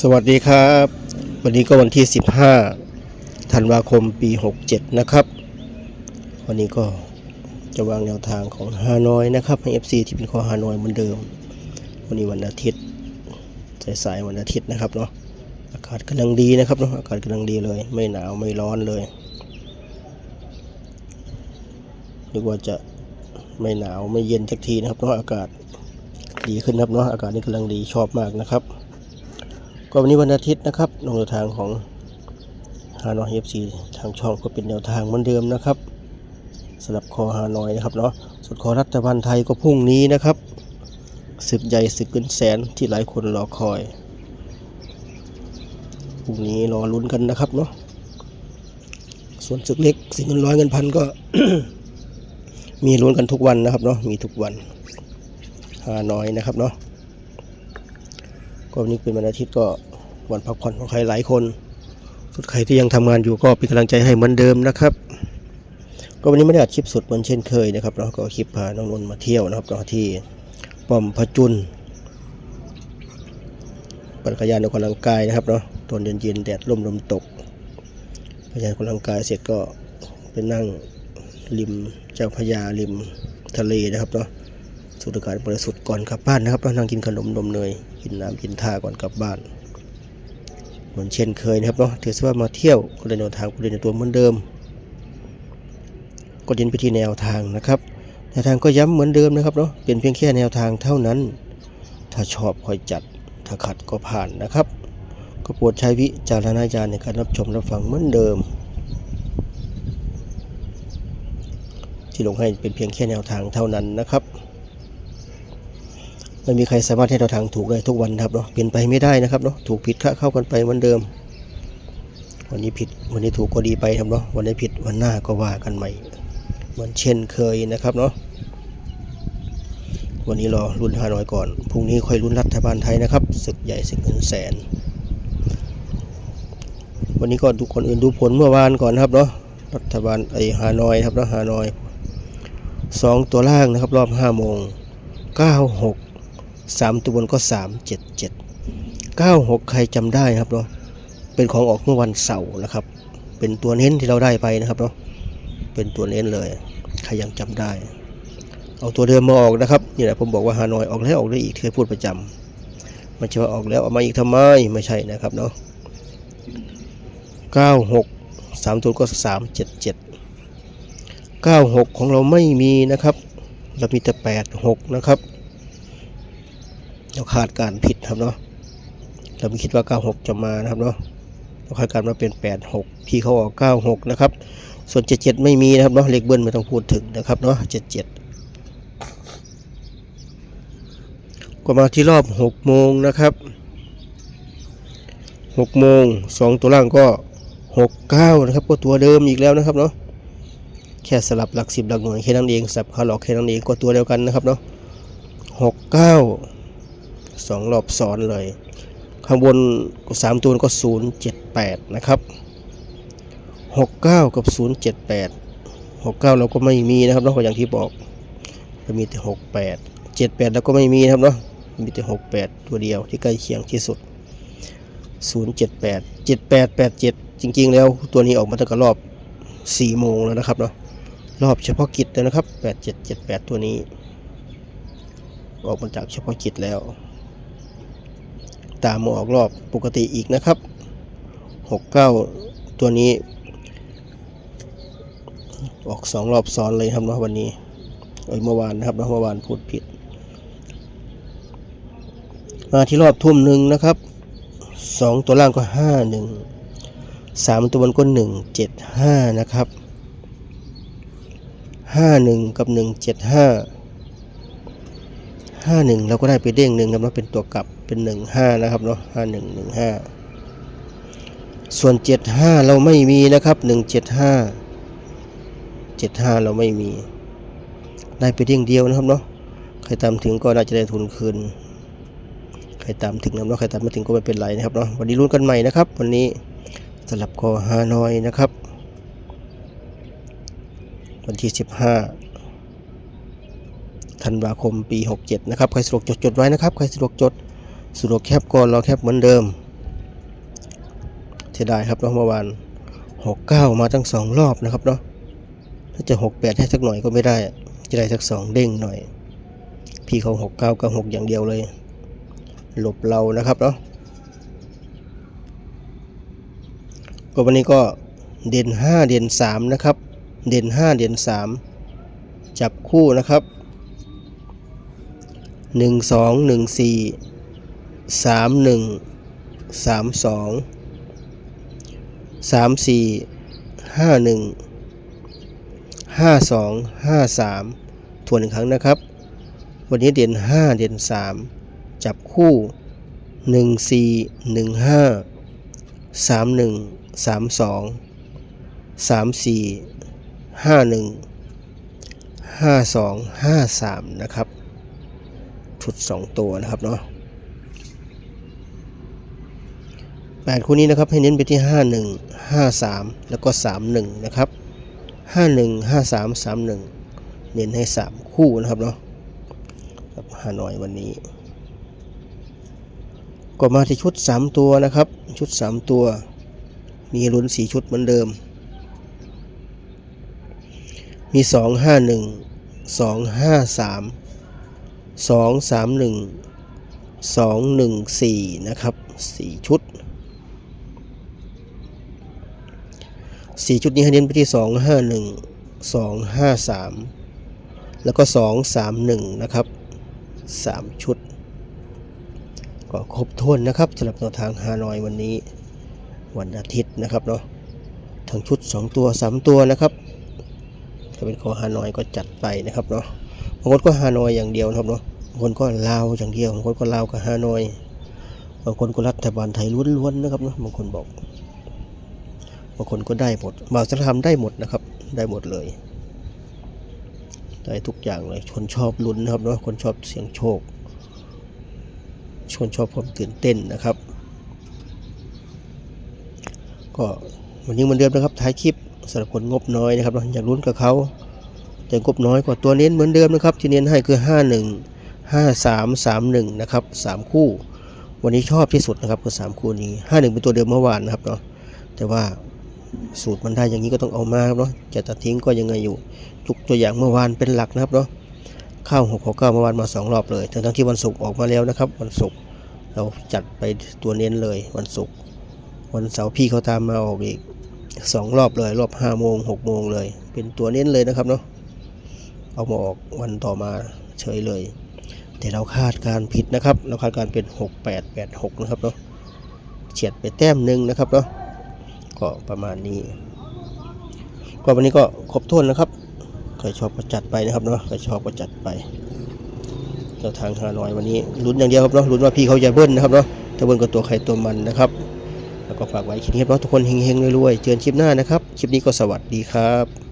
สวัสดีครับ วันนี้ก็วันที่ 15 ธันวาคมปี 67 นะครับ วันนี้ก็จะวางแนวทางของฮานอยนะครับให้ FC ที่เป็นคอฮานอยเหมือนเดิม วันนี้วันอาทิตย์สายๆวันอาทิตย์นะครับเนาะอากาศกำลังดีนะครับเนาะอากาศกำลังดีเลย ไม่หนาวไม่ร้อนเลยนึกว่าจะไม่หนาวไม่เย็นสักทีนะครับเนาะอากาศดีขึ้นครับเนาะอากาศนี่กำลังดีชอบมากนะครับ ก็วันนี้วันอาทิตย์นะครับแนวทางของฮานอยเอฟซีทางช่องก็เป็นแนวทางเหมือนเดิมนะครับสำหรับคอฮานอยนะครับเนาะส่วนคอรัฐบาลไทยก็พรุ่งนี้นะครับศึกใหญ่ศึกเกินแสนที่หลายคนรอคอยพรุ่งนี้รอลุ้นกันนะครับเนาะส่วนศึกเล็กสิเงินร้อยเงินพันก็ มีลุ้นกันทุกวันนะครับเนาะมีทุกวันฮานอยนะครับเนาะ ก็วันนี้เป็นวันอาทิตย์ก็วันพักผ่อนของใครหลายคนส่วนใครที่ยังทำงานอยู่ก็เป็นกำลังใจให้เหมือนเดิมนะครับ ก็วันนี้ไม่ได้อัดคลิปสดเหมือนเช่นเคยนะครับเราก็คลิปพาน้องนนท์มาเที่ยวนะครับเราที่ป้อมพระจุนปั่นจักรยานออกกำลังกายนะครับเนาะตอนเย็นๆแดดร่มลมตกพยานออกกำลังกายเสร็จก็ไปนั่งริมเจ้าพระยาริมทะเลนะครับเนาะ สูดอากาศบริสุทธิ์ก่อนกลับบ้านนะครับนั่งกินขนมนมเนยกินน้ำกินท่าก่อนกลับบ้านเหมือนเช่นเคยนะครับเนาะถือว่ามาเที่ยวก็เดินแนวทางก็เดินในตัวเหมือนเดิมก็เดินไปที่แนวทางนะครับแนวทางก็ย้ำเหมือนเดิมนะครับเนาะเป็นเพียงแค่แนวทางเท่านั้น ถ้าชอบคอยจัดถ้าขัดก็ผ่านนะครับ ก็โปรดใช้วิจารณญาณในการรับชมรับฟังเหมือนเดิม ที่ลงให้เป็นเพียงแค่แนวทางเท่านั้นนะครับ ไม่มีใครสามารถให้เราทางถูกได้ทุกวันครับเนาะเปลี่ยนไปไม่ได้นะครับเนาะถูกผิดคะเข้ากันไปเหมือนเดิม วันนี้ผิดวันนี้ถูกก็ดีไปครับเนาะวันนี้ผิดวันหน้าก็ว่ากันใหม่ เหมือนเช่นเคยนะครับเนาะวันนี้รอรุ่นห้าร้อยก่อนพรุ่งนี้ค่อยรุ่นรัฐบาลไทยนะครับศึกใหญ่ศึกเงินแสน วันนี้ก็ดูคนอื่นดูผลเมื่อวานก่อนครับเนาะรัฐบาลไอฮานอยครับเนาะฮานอยสองตัวล่างนะครับรอบห้าโมงเก้าหก สามตัวบนก็สามเจ็ดเจ็ดเก้าหกใครจำได้นะครับเนาะเป็นของออกเมื่อวันเสาร์นะครับ เป็นตัวเน้นที่เราได้ไปนะครับเนาะเป็นตัวเน้นเลย ใครยังจำได้ เอาตัวเดิมมาออกนะครับนี่แหละผมบอกว่าฮานอยออกแล้วออกได้อีกเคยพูดประจำไม่ใช่ว่าออกแล้วเอามาอีกทำไมไม่ใช่นะครับเนาะเก้าหกสามตัวก็สามเจ็ดเจ็ดเก้าหกของเราไม่มีนะครับ เรามีแต่แปดหกนะครับ เราคาดการผิดครับเนาะเราไม่คิดว่า 96 จะมานะครับเนาะเราคาดการมาเป็น 86 ที่เขาออก 96 นะครับ ส่วน 77 ไม่มีนะครับเนาะเลขเบิ้ลไม่ต้องพูดถึงนะครับเนาะ 77 ก็มาที่รอบ 6 โมงนะครับ 6 โมง 2 ตัวล่างก็ 69 นะครับ ก็ตัวเดิมอีกแล้วนะครับเนาะ แค่สลับหลัก 10 หลักหน่วยแค่นั้นเองสับขาหลอกแค่นั้นเองก็ตัวเดียวกันนะครับเนาะ 69 สองรอบซ้อนเลย ข้างบนสามตัวก็078นะครับ69กับ078 69เราก็ไม่มีนะครับเนาะก็อย่างที่บอกจะมีแต่68 78แล้วก็ไม่มีนะครับเนาะมีแต่68ตัวเดียวที่ใกล้เคียงที่สุด078 7887จริง ๆ แล้วตัวนี้ออกมาตั้งแต่รอบ4โมงแล้วนะครับเนาะรอบเฉพาะกิจแล้วนะครับ8778ตัวนี้ ออกมาจากเฉพาะกิจแล้ว ตามมาออกรอบปกติอีกนะครับ 69 ตัวนี้ ออกสองรอบซ้อนเลยครับนะวันนี้เอ้ยเมื่อวานนะครับเนะเมื่อวานพูดผิด มาที่รอบทุ่มหนึ่งนะครับสองตัวล่างก็ห้าหนึ่งสามตัวบนก็หนึ่งเจ็ดห้านะครับห้าหนึ่งกับหนึ่งเจ็ด ห้าหนึ่งเราก็ได้ไปเด้งหนึ่งนะครับเป็นตัวกลับเป็นหนึ่งห้านะครับเนาะห้าหนึ่งหนึ่งห้าส่วนเจ็ดห้าเราไม่มีนะครับหนึ่งเจ็ดห้าเจ็ดห้าเราไม่มี ได้ไปเด้งเดียวนะครับเนาะใครตามถึงก็น่าจะได้ทุนคืนใครตามถึงนะเนาะใครตามไม่ถึงก็ไม่เป็นไรนะครับเนาะวันนี้ลุ้นกันใหม่นะครับ วันนี้สลับคอฮานอยนะครับ วันที่สิบห้า ธันวาคมปี 67 นะครับ ใครสะดวกจดจดไว้นะครับ ใครสะดวกจดสะดวกแคปก่อนรอแคปเหมือนเดิมเสียดายครับเนาะเมื่อวานหกเก้ามาตั้งสองรอบนะครับเนาะ ถ้าจะหกแปดให้สักหน่อยก็ไม่ได้ จะได้สักสองเด้งหน่อย พี่เขาหกเก้ากับหกอย่างเดียวเลย หลบเรานะครับเนาะ ก็วันนี้ก็เด่นห้าเด่นสามนะครับ เด่นห้าเด่นสามจับคู่นะครับ หนึ่งสองหนึ่งสี่สามหนึ่งสามสองสามสี่ห้าหนึ่งห้าสองห้าสามทวนอีกครั้งนะครับ วันนี้เด่นห้าเด่นสามจับคู่หนึ่งสี่หนึ่งห้าสามหนึ่งสามสองสามสี่ห้าหนึ่งห้าสองห้าสามนะครับ ชุดสองตัวนะครับเนาะแปดคู่นี้นะครับให้เน้นไปที่ห้าหนึ่งห้าสามแล้วก็สามหนึ่งนะครับห้าหนึ่งห้าสามสามหนึ่งเน้นให้สามคู่นะครับเนาะกับฮานอยวันนี้ ก็มาที่ชุดสามตัวนะครับ ชุดสามตัว มีลุ้นสี่ชุดเหมือนเดิม มีสองห้าห นึ่งสองสามหนึ่งสองหนึ่งสี่นะครับสี่ชุดสี่ชุดนี้ให้เน้นไปที่สองห้าหนึ่งสองห้าสามแล้วก็สองสามหนึ่งนะครับสามชุด ก็ครบถ้วนนะครับสำหรับแนวทางฮานอยวันนี้วันอาทิตย์นะครับเนาะทั้งชุด 2 ตัว 3 ตัวนะครับ ถ้าเป็นของฮานอยก็จัดไปนะครับเนาะ บางคนก็ฮานอยอย่างเดียวนะครับเนาะบางคนก็ลาวอย่างเดียวบางคนก็ลาวกับฮานอย บางคนก็รัฐบาลไทยล้วนๆนะครับเนาะบางคนบอก บางคนก็ได้หมดบางสถานได้หมดนะครับ ได้หมดเลยได้ทุกอย่างเลยคนชอบลุ้นนะครับเนาะคนชอบเสียงโชคชนชอบความตื่นเต้นนะครับ ก็วันนี้เหมือนเดิมนะครับท้ายคลิปสำหรับคนงบน้อยนะครับเราอยากลุ้นกับเขา แต่งบน้อยกว่าตัวเน้นเหมือนเดิมนะครับ ที่เน้นให้คือ 5 1 5 3 3 1 นะครับ 3 คู่ วันนี้ชอบที่สุดนะครับคือ3คู่นี้ 5 1 เป็นตัวเดิมเมื่อวานนะครับเนาะแต่ว่าสูตรมันได้อย่างนี้ก็ต้องเอามาครับเนาะจะตัดทิ้งก็ยังไงอยู่ยกตัวอย่างเมื่อวานเป็นหลักนะครับเนาะข้า6 6 9เมื่อวานมาสองรอบเลยทั้งทั้งที่วันศุกร์ออกมาแล้วนะครับ วันศุกร์เราจัดไปตัวเน้นเลยวันศุกร์วันเสาร์พี่เขาตามมาออกอีกสองรอบเลย รอบห้าโมงหกโมงเลย เป็นตัวเน้นเลยนะครับเนาะ เอามาออกวันต่อมาเฉยเลย แต่เราคาดการผิดนะครับเราคาดการเป็น 6 8 8 6 นะครับเนาะเฉียดไปแต้มหนึ่งนะครับเนาะก็ประมาณนี้ ก็วันนี้ก็ครบถ้วนนะครับใครชอบก็จัดไปนะครับเนาะใครชอบก็จัดไปแนวทางฮานอยวันนี้ลุ้นอย่างเดียวครับเนาะลุ้นว่าพี่เขาจะเบิ้ลนะครับเนาะถ้าเบิ้ลก็ตัวใครตัวมันนะครับ แล้วก็ฝากไว้คลิปนี้ครับเนาะทุกคนเฮงๆรวยๆเจอกันคลิปหน้านะครับ คลิปนี้ก็สวัสดีครับ